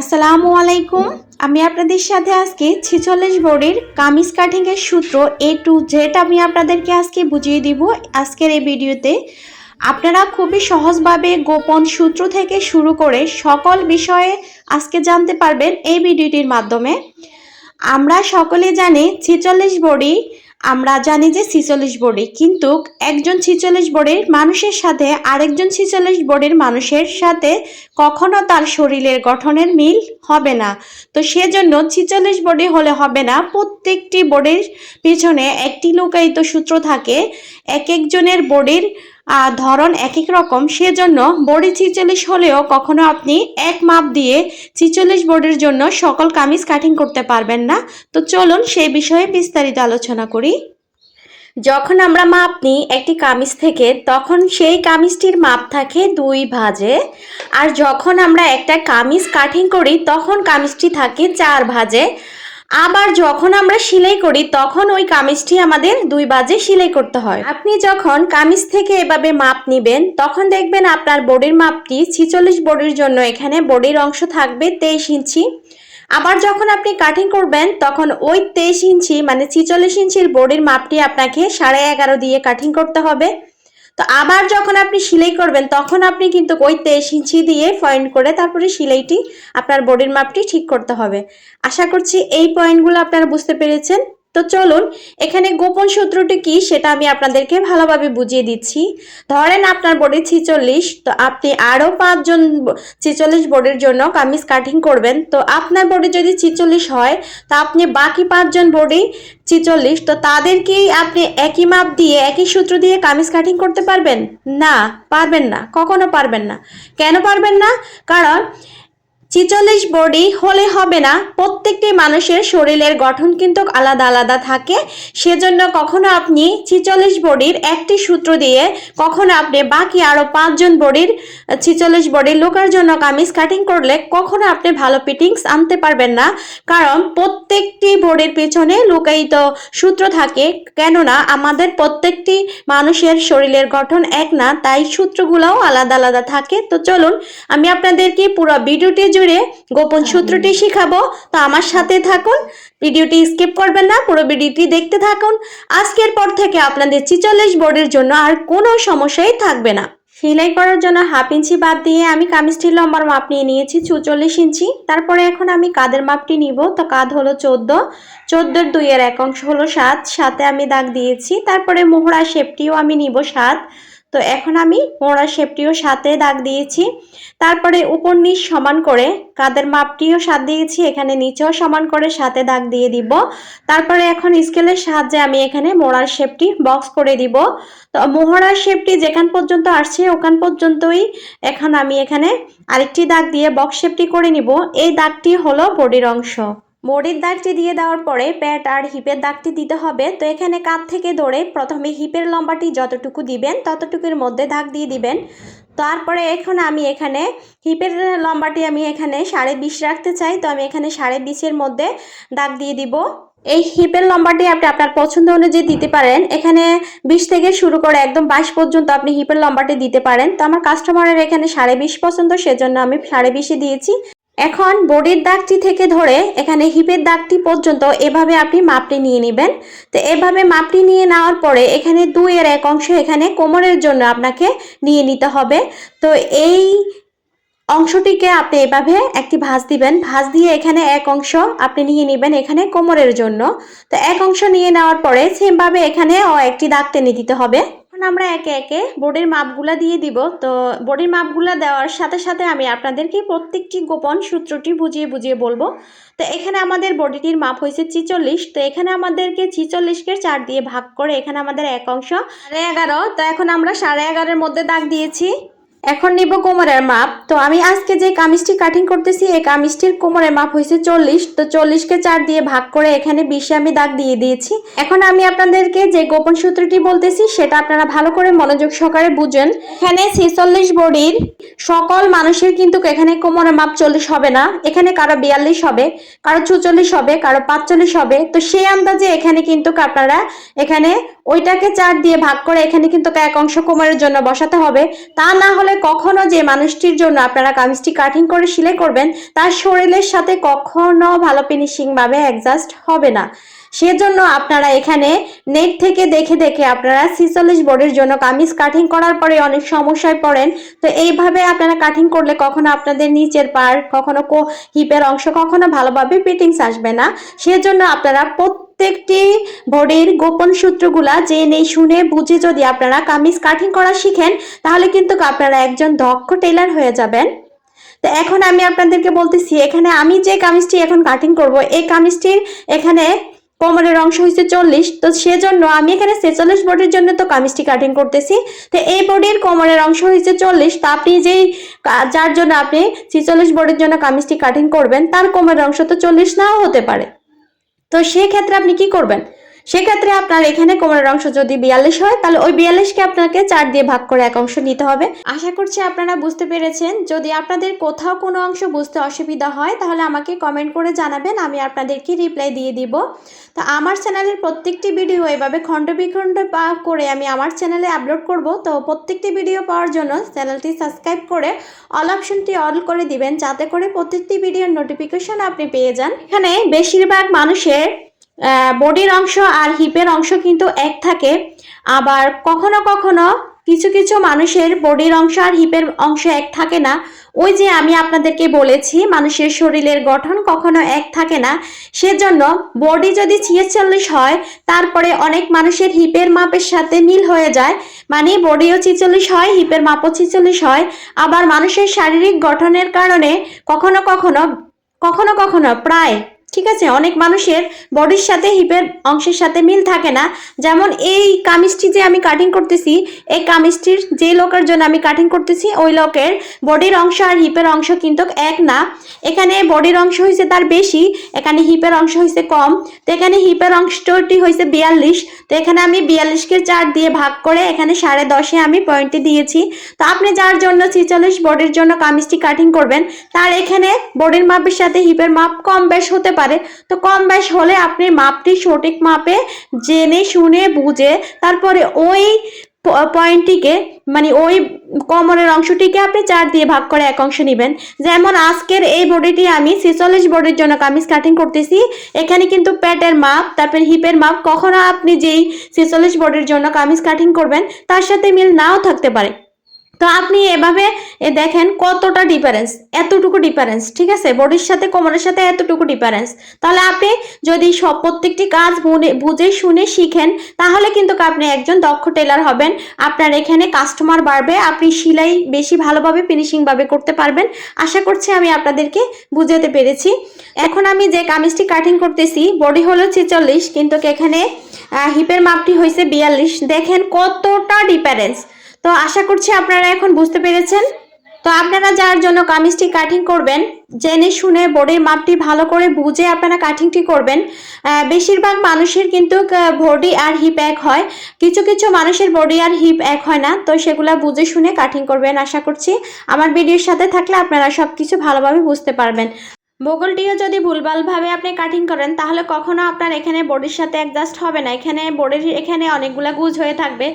আসসালামু আলাইকুম। আমি আপনাদের সাথে আজকে ছেচল্লিশ বোর্ডের কামিজ কাটিংয়ের সূত্র এ টু জেড আমি আপনাদেরকে আজকে বুঝিয়ে দিব। আজকের এই ভিডিওতে আপনারা খুবই সহজভাবে গোপন সূত্র থেকে শুরু করে সকল বিষয়ে আজকে জানতে পারবেন এই ভিডিওটির মাধ্যমে। আমরা সকলে জানি ছেচল্লিশ বডি আমরা জানি যে ছিচল্লিশ বডি, কিন্তু একজন ছিচল্লিশ বডির মানুষের সাথে আরেকজন ছিচল্লিশ বডির মানুষের সাথে কখনো তার শরীরের গঠনের মিল হবে না। তো সেজন্য ছিচল্লিশ বডি হলে হবে না, প্রত্যেকটি বডির পিছনে একটি লুকায়িত সূত্র থাকে এক একজনের বডির ধরন এক এক রকম, সেজন্য বডি ছিচল্লিশ হলেও কখনো আপনি এক মাপ দিয়ে ছিচল্লিশ বডির জন্য সকল কামিজ কাটিং করতে পারবেন না। তো চলুন সেই বিষয়ে বিস্তারিত আলোচনা করি। যখন আমরা মাপ নিই একটি কামিজ থেকে, তখন সেই কামিজটির মাপ থাকে দুই ভাঁজে। আর যখন আমরা একটা কামিজ কাটিং করি, তখন কামিজটি থাকে চার ভাঁজে। আবার যখন আমরা সেলাই করি, তখন ওই কামিজটি আমাদের দুই বাজে সেলাই করতে হয়। আপনি যখন কামিজ থেকে এভাবে মাপ নেবেন, তখন দেখবেন আপনার বডির মাপটি ছিচল্লিশ বডির জন্য এখানে বডির অংশ থাকবে তেইশ ইঞ্চি। আবার যখন আপনি কাটিং করবেন, তখন ওই তেইশ ইঞ্চি মানে ছিচল্লিশ ইঞ্চির বডির মাপটি আপনাকে সাড়ে এগারো দিয়ে কাটিং করতে হবে। তো আবার যখন আপনি সেলাই করবেন, তখন আপনি কিন্তু ওই তেইশ ইঞ্চি দিয়ে পয়েন্ট করে তারপরে সেলাইটি আপনার বডির মাপটি ঠিক করতে হবে। আশা করছি এই পয়েন্টগুলো আপনারা বুঝতে পেরেছেন। তো চলুন, এখানে গোপন সূত্রটি কি সেটা আমি আপনাদেরকে ভালোভাবে বুঝিয়ে দিচ্ছি। ধরেন আপনার বডি ছিচল্লিশ, তো আপনি আরও পাঁচজন ছিচল্লিশ বডির জন্য কামিজ কাটিং করবেন। তো আপনার বডি যদি ছিচল্লিশ হয়, তো আপনি বাকি পাঁচজন বডি ছিচল্লিশ, তো তাদেরকেই আপনি একই মাপ দিয়ে, একই সূত্র দিয়ে কামিজ কাটিং করতে পারবেন? না পারবেন না, কখনো পারবেন না। কেন পারবেন না? কারণ ছিচল্লিশ বডি হলে হবে না। প্রত্যেকটি মানুষের শরীরের গঠন কিন্তু আলাদা আলাদা থাকে। সেজন্য কখনো আপনি ছিচল্লিশ বডির একটি সূত্র দিয়ে, কখনো আপনি বাকি আরও পাঁচজন বডির ছিচল্লিশ বডির লোকের জন্য কামিজ কাটিং করলে কখনো আপনি ভালো ফিটিংস আনতে পারবেন না। কারণ প্রত্যেকটি বডির পেছনে লুকায়িত সূত্র থাকে। কেননা আমাদের প্রত্যেকটি মানুষের শরীরের গঠন এক না, তাই সূত্রগুলোও আলাদা আলাদা থাকে। তো চলুন, আমি আপনাদেরকে পুরো ভিডিওটি জুড়ে গোপন সূত্রটি শিখাবো। তো আমার সাথে থাকুন ভিডিওটি স্কিপ করবেন না পুরো ভিডিওটি দেখতে থাকুন। আজকের পর থেকে আপনাদের ছিচল্লিশ বোর্ডের জন্য আর কোনো সমস্যাই থাকবে না। সেলাই করার জন্য হাফ ইঞ্চি বাদ দিয়ে আমি কামিজটির লম্বার মাপ নিয়ে নিয়েছি চুচল্লিশ ইঞ্চি। তারপরে এখন আমি কাদের মাপটি নিব। তো কাদ হলো চোদ্দ। চোদ্দোর দুইয়ের এক অংশ হলো সাত। সাথে আমি দাগ দিয়েছি। তারপরে মোহরা শেপটিও আমি নিব সাত। তো এখন আমি মোহরা শেপটিও সাথে দাগ দিয়েছি। তারপরে উপর নিচ সমান করে কাদের মাপটিও সাত দিয়েছি, এখানে নিচেও সমান করে সাথে দাগ দিয়ে দিব। তারপরে এখন স্কেলের সাহায্যে আমি এখানে মোড়ার শেপটি বক্স করে দিব। তো মোহরার শেপটি যেখান পর্যন্ত আসছে ওখান পর্যন্তই এখন আমি এখানে আরেকটি দাগ দিয়ে বক্স শেপটি করে নিব। এই দাগটি হলো বডির অংশ। বডির দাগটি দিয়ে দেওয়ার পরে প্যাট আর হিপের দাগটি দিতে হবে। তো এখানে কাঁধ থেকে ধরে প্রথমে হিপের লম্বাটি যতটুকু দিবেন, ততটুকুর মধ্যে দাগ দিয়ে দিবেন। তারপরে এখন আমি এখানে হিপের লম্বাটি আমি এখানে সাড়ে বিশ রাখতে চাই। তো আমি এখানে সাড়ে বিশের মধ্যে দাগ দিয়ে দিব। এই হিপের লম্বাটি আপনি আপনার পছন্দ অনুযায়ী দিতে পারেন। এখানে বিশ থেকে শুরু করে একদম বাইশ পর্যন্ত আপনি হিপের লম্বাটি দিতে পারেন। তো আমার কাস্টমারের এখানে সাড়ে বিশ পছন্দ, সেজন্য আমি সাড়ে বিশে দিয়েছি। এখন বডির দাগটি থেকে ধরে এখানে হিপের দাগটি পর্যন্ত এভাবে আপনি মাপটি নিয়ে নেবেন। তো এভাবে মাপটি নিয়ে নেওয়ার পরে এখানে দুইয়ের এক অংশ এখানে কোমরের জন্য আপনাকে নিয়ে নিতে হবে। তো এই অংশটিকে আপনি এভাবে একটি ভাঁজ দিবেন। ভাঁজ দিয়ে এখানে এক অংশ আপনি নিয়ে নেবেন এখানে কোমরের জন্য। তো এক অংশ নিয়ে নেওয়ার পরে সেমভাবে এখানে ও একটি দাগ টেনে দিতে হবে। এখন আমরা একে একে বোর্ডের মাপগুলা দিয়ে দিব। তো বোর্ডের মাপগুলা দেওয়ার সাথে সাথে আমি আপনাদেরকে প্রত্যেকটি গোপন সূত্রটি বুঝিয়ে বুঝিয়ে বলব। তো এখানে আমাদের বডিটির মাপ হয়েছে ছিচল্লিশ। তো এখানে আমাদেরকে ছিচল্লিশকে চার দিয়ে ভাগ করে এখানে আমাদের এক অংশ সাড়ে এগারো। তো এখন আমরা সাড়ে এগারোর মধ্যে দাগ দিয়েছি। এখন নিব কোমরের মাপ। তো আমি আজকে যে কামিজটি কাটিং করতেছি, এই কামিজটির কোমরের মাপ হয়েছে চল্লিশ। তো চল্লিশকে চার দিয়ে ভাগ করে এখানে বিশে আমি দাগ দিয়ে দিয়েছি। এখন আমি আপনাদেরকে যে গোপন সূত্রটি বলতেছি, সেটা আপনারা ভালো করে মনোযোগ সহকারে বুঝেন। এখানে ছেচল্লিশ বডির সকল মানুষের কিন্তু এখানে কোমরের মাপ চল্লিশ হবে না। এখানে কারও বিয়াল্লিশ হবে, কারও চুচল্লিশ হবে, কারও পাঁচচল্লিশ হবে। তো সেই আন্দাজে এখানে কিন্তু আপনারা এখানে ওইটাকে চার দিয়ে ভাগ করে এখানে কিন্তু এক অংশ কোমরের জন্য বসাতে হবে। তা না হলে কখনো যে মানুষটির জন্য আপনারা কামিজটি কাটিং করে সেলাই করবেন, তার শরীরের সাথে কখনো ভালো ফিনিশিং ভাবে অ্যাডজাস্ট হবে না। সেজন্য আপনারা এখানে নেট থেকে দেখে দেখে আপনারা ছিচল্লিশ বোর্ডের জন্য কামিজ কাটিং করার পরে অনেক সমস্যায় পড়েন। তো এইভাবে আপনারা কাটিং করলে কখনো আপনাদের নিচের পার কখনো হিপের অংশ কখনো ভালোভাবে ফিটিংস আসবে না। সেজন্য আপনারা প্রত্যেকটি বোর্ডের গোপন সূত্রগুলা জেনে শুনে বুঝে যদি আপনারা কামিজ কাটিং করা শিখেন, তাহলে কিন্তু আপনারা একজন দক্ষ টেলার হয়ে যাবেন। তো এখন আমি আপনাদেরকে বলতেছি, এখানে আমি যে কামিজটি এখন কাটিং করব, এই কামিজটির এখানে কোমরের অংশ হয়েছে চল্লিশ, তো সেজন্য আমি এখানে ছেচল্লিশ বোর্ডের জন্য তো কামিজটি কাটিং করতেছি। তো এই বোর্ডের কোমরের অংশ হয়েছে চল্লিশ, তো আপনি যেই যার জন্য আপনি ছেচল্লিশ বোর্ডের জন্য কামিজটি কাটিং করবেন, তার কোমরের অংশ তো চল্লিশ নাও হতে পারে। তো সেক্ষেত্রে আপনি কি করবেন? সেক্ষেত্রে আপনার এখানে কোমরের অংশ যদি বিয়াল্লিশ হয়, তাহলে ওই বিয়াল্লিশকে আপনাকে চার দিয়ে ভাগ করে এক অংশ নিতে হবে। আশা করছি আপনারা বুঝতে পেরেছেন। যদি আপনাদের কোথাও কোনো অংশ বুঝতে অসুবিধা হয়, তাহলে আমাকে কমেন্ট করে জানাবেন, আমি আপনাদেরকে রিপ্লাই দিয়ে দিব। তো আমার চ্যানেলের প্রত্যেকটি ভিডিও এভাবে খণ্ড বিখণ্ড করে আমি আমার চ্যানেলে আপলোড করব। তো প্রত্যেকটি ভিডিও পাওয়ার জন্য চ্যানেলটি সাবস্ক্রাইব করে অল অপশনটি অল করে দিবেন, যাতে করে প্রত্যেকটি ভিডিওর নোটিফিকেশন আপনি পেয়ে যান। এখানে বেশিরভাগ মানুষের বডির অংশ আর হিপের অংশ কিন্তু এক থাকে। আবার কখনো কখনো কিছু কিছু মানুষের বডির অংশ আর হিপের অংশ এক থাকে না। ওই যে আমি আপনাদেরকে বলেছি, মানুষের শরীরের গঠন কখনো এক থাকে না। সেজন্য বডি যদি ছিয়াচল্লিশ হয়, তারপরে অনেক মানুষের হিপের মাপের সাথে মিল হয়ে যায়। মানে বডিও ছিচল্লিশ হয় হিপের মাপও ছিচল্লিশ হয়। আবার মানুষের শারীরিক গঠনের কারণে কখনো কখনো কখনো কখনো প্রায় ঠিক আছে, অনেক মানুষের বডির সাথে হিপের অংশের সাথে মিল থাকে না। যেমন এই কামিজটি যে আমি কাটিং করতেছি, এই কামিজটির যে লোকের জন্য আমি কাটিং করতেছি, ওই লোকের বডির অংশ আর হিপের অংশ কিন্তু এক না। এখানে বডির অংশ হয়েছে তার বেশি, এখানে হিপের অংশ হয়েছে কম। তো এখানে হিপের অংশটি হয়েছে বিয়াল্লিশ। তো এখানে আমি বিয়াল্লিশকে চার দিয়ে ভাগ করে এখানে সাড়ে দশে আমি পয়েন্টে দিয়েছি। তো আপনি যার জন্য ছিচল্লিশ বডির জন্য কামিজটি কাটিং করবেন, তার এখানে বডির মাপের সাথে হিপের মাপ কম বেশ হতে পারে। পারে। তো কম বেশ হলে আপনি মাপটি সঠিক মাপে জেনে, শুনে, বুঝে, তারপরে ওই পয়েন্টটিকে মানে ওই কমরের অংশটিকে আপনি চার দিয়ে ভাগ করে এক অংশ নেবেন। যেমন আজকের এই বডিটি আমি ছেচল্লিশ বডির জন্য কামিজ কাটিং করতেছি। এখানে কিন্তু প্যাটের মাপ, তারপর হিপের মাপ, কখনো আপনি যেই ছেচল্লিশ বডির জন্য কামিজ কাটিং করবেন, তার সাথে মিল নাও থাকতে পারে। তো আপনি এভাবে দেখেন কতটা ডিফারেন্স এতটুকু ডিফারেন্স ঠিক আছে? বডির সাথে, কোমরের সাথে এতটুকু ডিফারেন্স তাহলে আপনি যদি সব প্রত্যেকটি কাজ বুঝে শুনে শিখেন, তাহলে কিন্তু আপনি একজন দক্ষ টেলার হবেন। আপনার এখানে কাস্টমার বাড়বে, আপনি সেলাই বেশি ভালোভাবে ফিনিশিংভাবে করতে পারবেন। আশা করছি আমি আপনাদেরকে বুঝাতে পেরেছি। এখন আমি যে কামিজটি কাটিং করতেছি বডি হলো ছেচল্লিশ, কিন্তু এখানে হিপের মাপটি হয়েছে বিয়াল্লিশ। দেখেন কতটা ডিফারেন্স তো আশা করছি আপনারা এখন বুঝতে পেরেছেন। তো আপনারা যার জন্য কামিজটি কাটিং করবেন, জেনে শুনে বডির মাপটি ভালো করে বুঝে আপনারা কাটিংটি করবেন। বেশিরভাগ মানুষের কিন্তু বডি আর হিপ এক হয়। কিছু কিছু মানুষের বডি আর হিপ এক হয় না। তো সেগুলো বুঝে শুনে কাটিং করবেন আশা করছি। আমার ভিডিওর সাথে থাকলে আপনারা সব কিছু ভালোভাবে বুঝতে পারবেন। বগলটিও যদি ভুলভালভাবে আপনি কাটিং করেন, তাহলে কখনো আপনার এখানে বোর্ডের সাথে অ্যাডজাস্ট হবে না। এখানে বোর্ডের এখানে অনেকগুলো গুজ হয়ে থাকবে।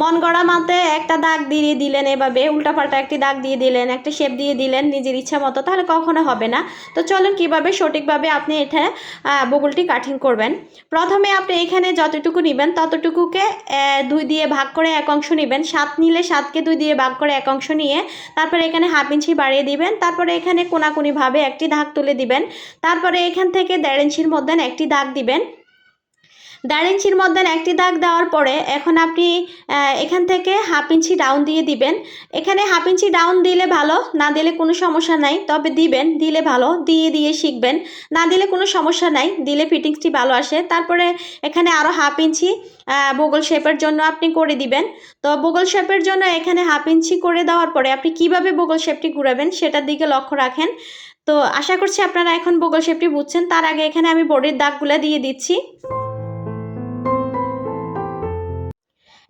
মন গড়া মাতে একটা দাগ দিয়ে দিলেন এভাবে, উল্টাপাল্টা একটি দাগ দিয়ে দিলেন, একটা শেপ দিয়ে দিলেন নিজের ইচ্ছা মতো, তাহলে কখনো হবে না। তো চলুন কীভাবে সঠিকভাবে আপনি এটা বগলটি কাটিং করবেন। প্রথমে আপনি এখানে যতটুকু নেবেন, ততটুকুকে দুই দিয়ে ভাগ করে এক অংশ নেবেন। সাত নিলে সাতকে দুই দিয়ে ভাগ করে এক অংশ নিয়ে, তারপরে এখানে হাফ ইঞ্চি বাড়িয়ে দিবেন। তারপরে এখানে কোনাকুনিভাবে একটি দাগ তুলে দিবেন। তারপরে এখান থেকে দেড় ইঞ্চির মধ্যে একটি দাগ দিবেন। দেড় ইঞ্চির মধ্যে একটি দাগ দেওয়ার পরে এখন আপনি এখান থেকে হাফ ইঞ্চি ডাউন দিয়ে দিবেন। এখানে হাফ ইঞ্চি ডাউন দিলে ভালো, না দিলে কোনো সমস্যা নাই। তবে দিবেন, দিলে ভালো, দিয়ে দিয়ে শিখবেন। না দিলে কোনো সমস্যা নাই, দিলে ফিটিংসটি ভালো আসে। তারপরে এখানে আরও হাফ ইঞ্চি বগল শেপের জন্য আপনি করে দিবেন। তো বগল শেপের জন্য এখানে হাফ ইঞ্চি করে দেওয়ার পরে আপনি কীভাবে বগল শেপটি ঘুরাবেন সেটার দিকে লক্ষ্য রাখেন। তো আশা করছি আপনারা এখন বগল শেপটি বুঝছেন। তার আগে এখানে আমি বডির দাগগুলো দিয়ে দিচ্ছি।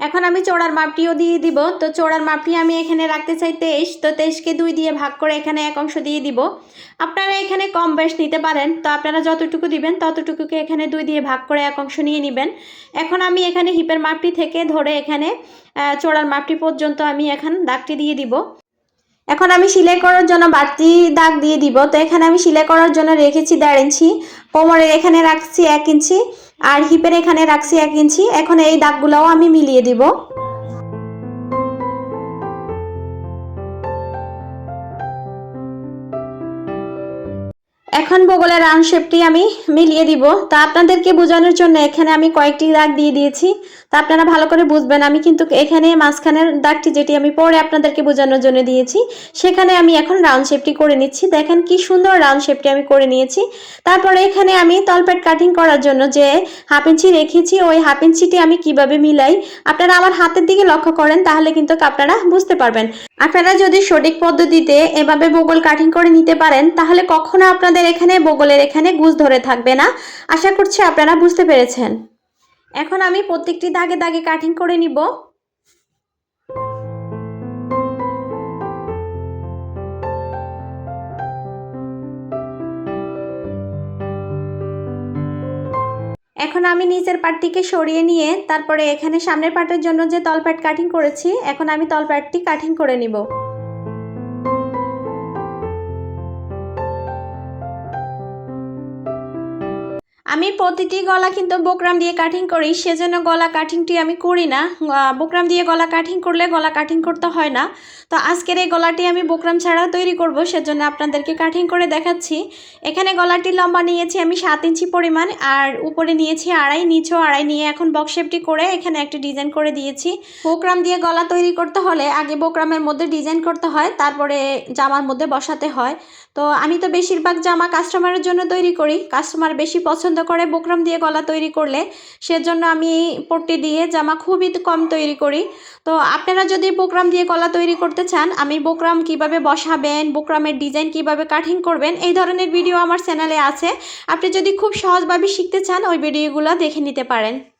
এখন আমি চোড়ার মাপটিও দিয়ে দিব। তো চোড়ার মাপটি আমি এখানে রাখতে চাই তেইশ। তো তেইশকে দুই দিয়ে ভাগ করে এখানে এক অংশ দিয়ে দিব। আপনারা এখানে কম বেশ নিতে পারেন। তো আপনারা যতটুকু দিবেন, ততটুকুকে এখানে দুই দিয়ে ভাগ করে এক অংশ নিয়ে নেবেন। এখন আমি এখানে হিপের মাপটি থেকে ধরে এখানে চোড়ার মাপটি পর্যন্ত আমি এখন দাগটি দিয়ে দিব। এখন আমি সেলাই করার জন্য বাড়তি দাগ দিয়ে দিব। তো এখানে আমি সেলাই করার জন্য রেখেছি দেড় ইঞ্চি কোমরের এখানে রাখছি এক ইঞ্চি আর হিপের এখানে রাখছি এক ইঞ্চি। এখন এই দাগগুলোও আমি মিলিয়ে দিব। এখন বগলের রাউন্ড শেপটি আমি মিলিয়ে দিব। তা আপনাদেরকে বোঝানোর জন্য এখানে আমি কয়েকটি দাগ দিয়ে দিয়েছি। তা আপনারা ভালো করে বুঝবেন। আমি কিন্তু এখানে মাঝখানের দাগটি যেটি আমি পরে আপনাদেরকে বোঝানোর জন্য দিয়েছি, সেখানে আমি এখন রাউন্ড শেপটি করে নিচ্ছি। দেখেন কি সুন্দর রাউন্ড শেপটি আমি করে নিয়েছি। তারপরে এখানে আমি তলপেট কাটিং করার জন্য যে হাফ ইঞ্চি রেখেছি, ওই হাফ ইঞ্চিটি আমি কীভাবে মিলাই, আপনারা আমার হাতের দিকে লক্ষ্য করেন, তাহলে কিন্তু আপনারা বুঝতে পারবেন। আপনারা যদি সঠিক পদ্ধতিতে এভাবে বগল কাটিং করে নিতে পারেন, তাহলে কখনো আপনাদের এখানে বগলের এখানে গুজ ধরে থাকবে না। আশা করছি আপনারা বুঝতে পেরেছেন। এখন আমি প্রত্যেকটি দাগে দাগে কাটিং করে নিব। এখন আমি নিচের পাটটিকে সরিয়ে নিয়ে তারপরে এখানে সামনের পাটের জন্য যে তলপ্যাট কাটিং করেছি, এখন আমি তলপ্যাটটি কাটিং করে নিব। আমি প্রতিটি গলা কিন্তু বোকরাম দিয়ে কাটিং করি, সেজন্য গলা কাটিংটি আমি করি না। বোকরাম দিয়ে গলা কাটিং করলে গলা কাটিং করতে হয় না। তো আজকের এই গলাটি আমি বোকরাম ছাড়া তৈরি করব, সেজন্য আপনাদেরকে কাটিং করে দেখাচ্ছি। এখানে গলাটি লম্বা নিয়েছি আমি সাত ইঞ্চি পরিমাণ, আর উপরে নিয়েছি আড়াই নিচেও আড়াই নিয়ে এখন বক্স শেপটি করে এখানে একটি ডিজাইন করে দিয়েছি। বোকরাম দিয়ে গলা তৈরি করতে হলে আগে বোকরামের মধ্যে ডিজাইন করতে হয়, তারপরে জামার মধ্যে বসাতে হয়। তো আমি তো বেশিরভাগ জামা কাস্টমারের জন্য তৈরি করি কাস্টমার বেশি পছন্দ করে, বোকরাম দিয়ে গলা তৈরি করলে সেজন্য আমি পট্টি দিয়ে জামা খুবই কম তৈরি করি। তো আপনারা যদি বোকরাম দিয়ে গলা তৈরি করতে চান, আমি বোকরাম কীভাবে বসাবেন, বোকরামের ডিজাইন কীভাবে কাটিং করবেন, এই ধরনের ভিডিও আমার চ্যানেলে আছে। আপনি যদি খুব সহজভাবে শিখতে চান, ওই ভিডিওগুলো দেখে নিতে পারেন।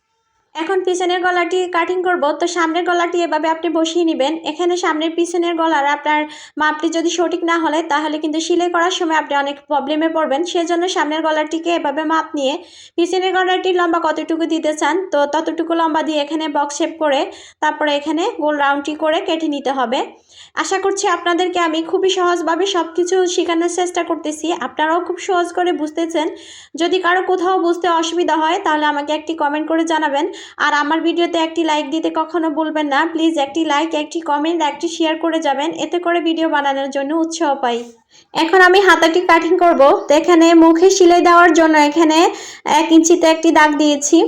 এখন পিছনের গলাটি কাটিং করব, তো সামনের গলাটি এভাবে আপনি বসিয়ে নেবেন। এখানে সামনের পিছনের গলার আপনার মাপটি যদি সঠিক না হলে, তাহলে কিন্তু সেলাই করার সময় আপনি অনেক প্রবলেমে পড়বেন। সেজন্য সামনের গলাটিকে এভাবে মাপ নিয়ে পিছনের গলাটি লম্বা কতটুকু দিতে চান, তো ততটুকু লম্বা দিয়ে এখানে বক্স শেপ করে তারপরে এখানে গোল রাউন্ডটি করে কেটে নিতে হবে। আশা করছি আপনাদেরকে আমি খুবই সহজভাবে সব কিছু শেখানোর চেষ্টা করতেছি। আপনারাও খুব সহজ করে বুঝতেছেন। যদি কারও কোথাও বুঝতে অসুবিধা হয়, তাহলে আমাকে একটি কমেন্ট করে জানাবেন। আর আমার ভিডিওতে একটি লাইক দিতে কখনো ভুলবেন না। প্লিজ একটি লাইক একটি কমেন্ট একটি শেয়ার করে যাবেন। এতে করে ভিডিও বানানোর জন্য উৎসাহ পাই। এখন আমি হাতাটি কাটিং করব। তো এখানে মুখে সিলাই দেওয়ার জন্য এখানে এক ইঞ্চিতে একটি দাগ দিয়েছি।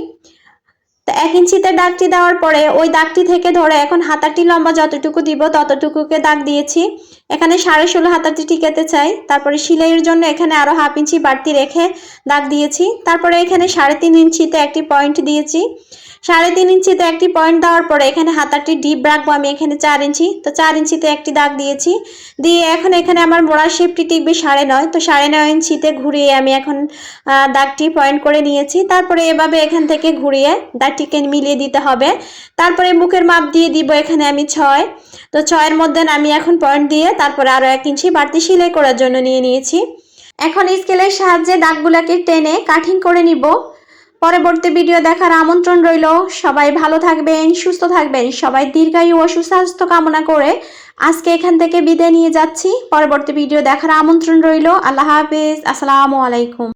তো এক ইঞ্চিতে দাগটি দেওয়ার পরে ওই দাগটি থেকে ধরে এখন হাতাটি লম্বা যতটুকু দিব ততটুকুকে দাগ দিয়েছি। এখানে সাড়ে ষোলো হাতাটি টিকাতে চাই। তারপরে সিলাইয়ের জন্য এখানে আরও হাফ ইঞ্চি বাড়তি রেখে দাগ দিয়েছি। তারপরে এখানে সাড়ে তিন ইঞ্চিতে একটি পয়েন্ট দিয়েছি। সাড়ে তিন ইঞ্চিতে একটি পয়েন্ট দেওয়ার পরে এখানে হাতাটি ডিপ রাখব আমি এখানে চার ইঞ্চি। তো চার ইঞ্চিতে একটি দাগ দিয়েছি। দিয়ে এখন এখানে আমার মোড়ার শেপটি টিকবে সাড়ে নয়। তো সাড়ে নয় ইঞ্চিতে ঘুরিয়ে আমি এখন দাগটি পয়েন্ট করে নিয়েছি। তারপরে এভাবে এখান থেকে ঘুরিয়ে দাগটিকে মিলিয়ে দিতে হবে। তারপরে বুকের মাপ দিয়ে দিব এখানে আমি ছয়। তো ছয়ের মধ্যে আমি এখন পয়েন্ট দিয়ে তারপরে আরও এক ইঞ্চি বাড়তি সেলাই করার জন্য নিয়ে নিয়েছি। এখন স্কেলের সাহায্যে দাগগুলোকে টেনে কাঠিং করে নিব। পরবর্তী ভিডিও দেখার আমন্ত্রণ রইল। সবাই ভালো থাকবেন, সুস্থ থাকবেন, সবাই দীর্ঘায়ু ও সুস্বাস্থ্য কামনা করে আজকে এখান থেকে বিদায় নিয়ে যাচ্ছি। পরবর্তী ভিডিও দেখার আমন্ত্রণ রইল। আল্লাহ হাফিজ। আসসালামু আলাইকুম।